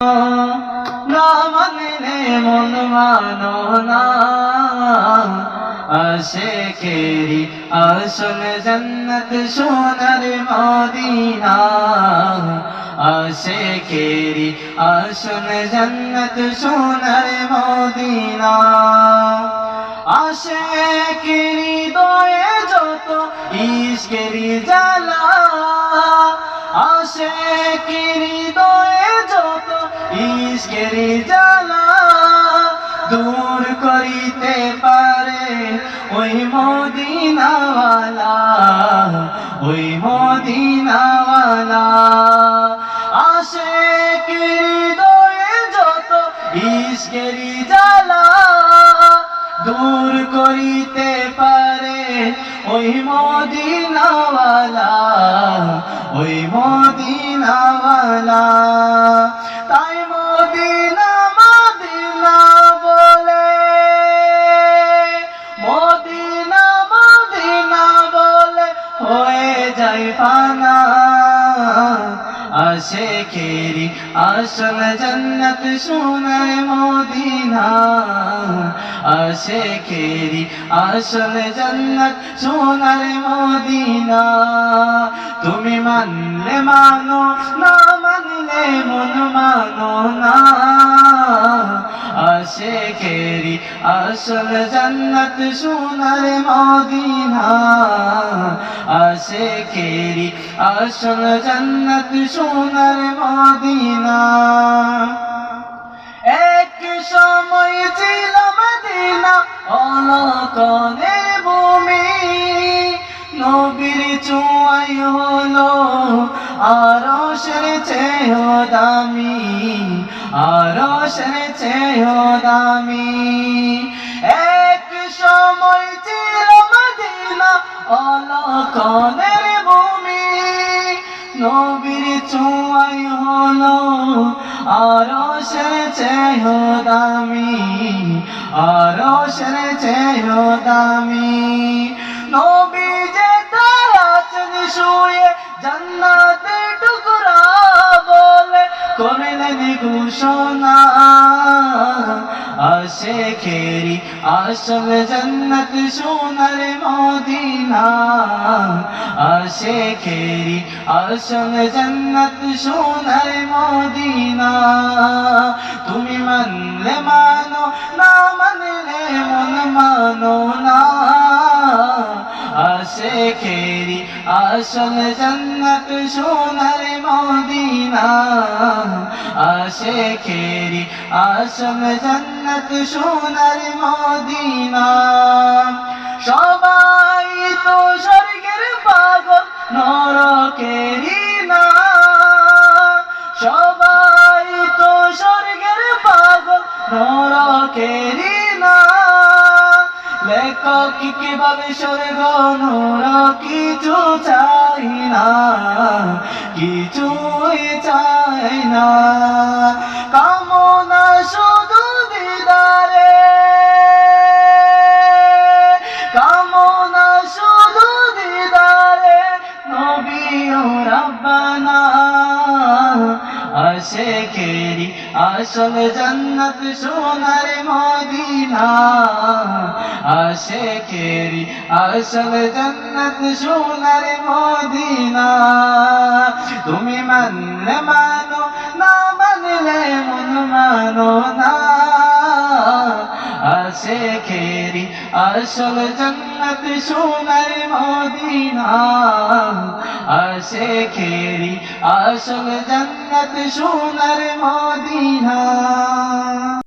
না মানলে মন মানো না। আশেকেরি আসল জন্নত সোনার মদিনা। আশেকেরি আসল জন্নত সোনার মদিনা। আশেকেরি দয়ে যত ইশকেরি জ্বালা। আশেকেরি ইশকেরি জ্বালা দূর করিতে পারে। ওই মদিনাওয়ালা ওই মদিনাওয়ালা। আশেকেরি দয়ে যত ইশকেরি জ্বালা দূর করিতে পারে। ওই মদিনাওয়ালা ওই মদিনাওয়ালা। হয়ে যায় ফানা আশেকেরি আসল জন্নত সোনার মদিনা আশেকেরি আসল জন্নত সোনার মদিনা। তুমি মানলে মানো, না মানলে মন মানো না। আশেকেরি আসল জন্নত সোনার মদিনা। আশেকেরি আসল জন্নত সোনার মদিনা। এক সময় ছিল মদিনা অলকনে ভূমি। নবীর চুয়াই হলো আরও সেরেছে দামি। আরও সেরেছে দামি। এক সময় ছিল মদিনা অলকনের ভূমি। নবীর চুয়াই হলো আরও সেরেছে দামি। আরও সেরেছে দামি। নবী যে তারাচন শুয়ে জান্নাতে টুকরা বলে করলেন ঘোষণা আসে খেরি আসল জন্নত সোনার মদিনা। আসে খেরি আসল জন্নত সোনার মদিনা। তুমি মানলে মানো না, মানলে মন মানো না। আসে খেরি আসল জন্নত সোনার আসে খেরি আসল জন্নত সোনার মদিনা। সবাই তো স্বর্গের পাগল নরকেরি না। সবাই তো স্বর্গের পাগল নরকেরি না। লেখক কি কীভাবে স্বর্গ নর কিছু চাই না, কিছুই চাই না। আসল জন্নত সোনার মদিনা। আসে খেরি আসল জন্নত সোনার মদিনা। তুমি মানলে মানো না মানলে মন মানো না। আসে খেরি আসল জন্নত সোনার মদিনা। আসে খেরি আসল জন্নত সোনার মদিনা।